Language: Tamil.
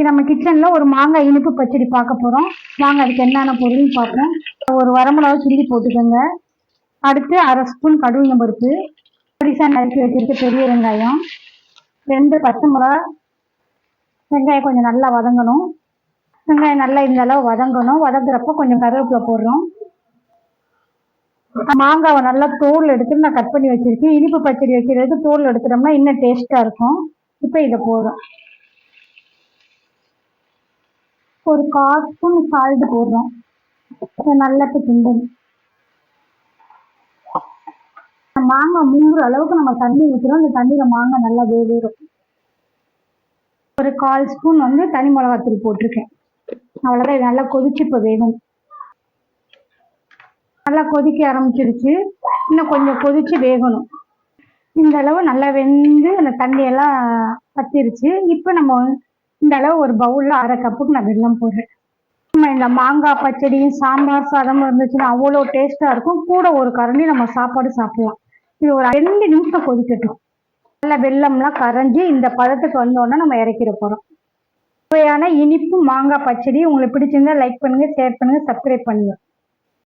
இன்னைக்கு நம்ம கிச்சனில் ஒரு மாங்காய் இனிப்பு பச்சடி பார்க்க போகிறோம் வாங்க அதுக்கு என்னென்ன பொருள்னு பார்ப்போம். ஒரு வரமிளகா கிள்ளி போட்டுக்கோங்க. அடுத்து அரை ஸ்பூன் கடுகு பருப்பு பொடிசாக நறுக்கி வச்சிருக்க பெரிய வெங்காயம். ரெண்டு பச்சை மிளகா. வெங்காயம் கொஞ்சம் நல்லா வதங்கணும். வெங்காயம் நல்லா இந்த அளவு வதங்கணும். வதங்குறப்ப கொஞ்சம் கருவேப்பிலை போடுறோம். மாங்காவை நல்லா தோல் எடுத்து நான் கட் பண்ணி வச்சிருக்கேன். இனிப்பு பச்சடி வைக்கிறது தோல் எடுத்துட்டோம்னா இன்னும் டேஸ்ட்டாக இருக்கும். இப்போ இதை போடுறோம். ஒரு கால் ஸ்பூன் சால்ட் போடுறோம். நல்லா இப்போ கிண்டணும் மாங்காய் மூங்குற அளவுக்கு நம்ம தண்ணி ஊற்றுறோம் அந்த தண்ணியில் மாங்காய் நல்லா வேவேறும் ஒரு கால் ஸ்பூன் வந்து தனி மிளகாத்தூள் போட்டிருக்கேன். அவ்வளோதான் இது நல்லா கொதிச்சு இப்போ வேணும் நல்லா கொதிக்க ஆரம்பிச்சிருச்சு. இன்னும் கொஞ்சம் கொதிச்சு வேகணும். இந்த அளவு நல்லா வெந்து அந்த தண்ணியெல்லாம் பத்திருச்சு. இப்போ நம்ம இந்த அளவு ஒரு பவுலில் அரை கப்புக்கு நான் வெல்லம் போடுறேன். நம்ம இந்த மாங்காய் பச்சடியும் சாம்பார் சாதமும் இருந்துச்சுன்னா அவ்வளோ டேஸ்ட்டாக இருக்கும். கூட ஒரு கரண்டி நம்ம சாப்பாடு சாப்பிடலாம். இது ஒரு ரெண்டு நிமிஷம் கொதிக்கட்டும். நல்லா வெல்லம்லாம் கரைஞ்சி இந்த பதத்துக்கு வந்தோடனே நம்ம இறக்கிட போகிறோம் சுவையான இனிப்பு மாங்காய் பச்சடி. உங்களுக்கு பிடிச்சிருந்தா லைக் பண்ணுங்கள் ஷேர் பண்ணுங்கள் சப்ஸ்கிரைப் பண்ணுங்கள்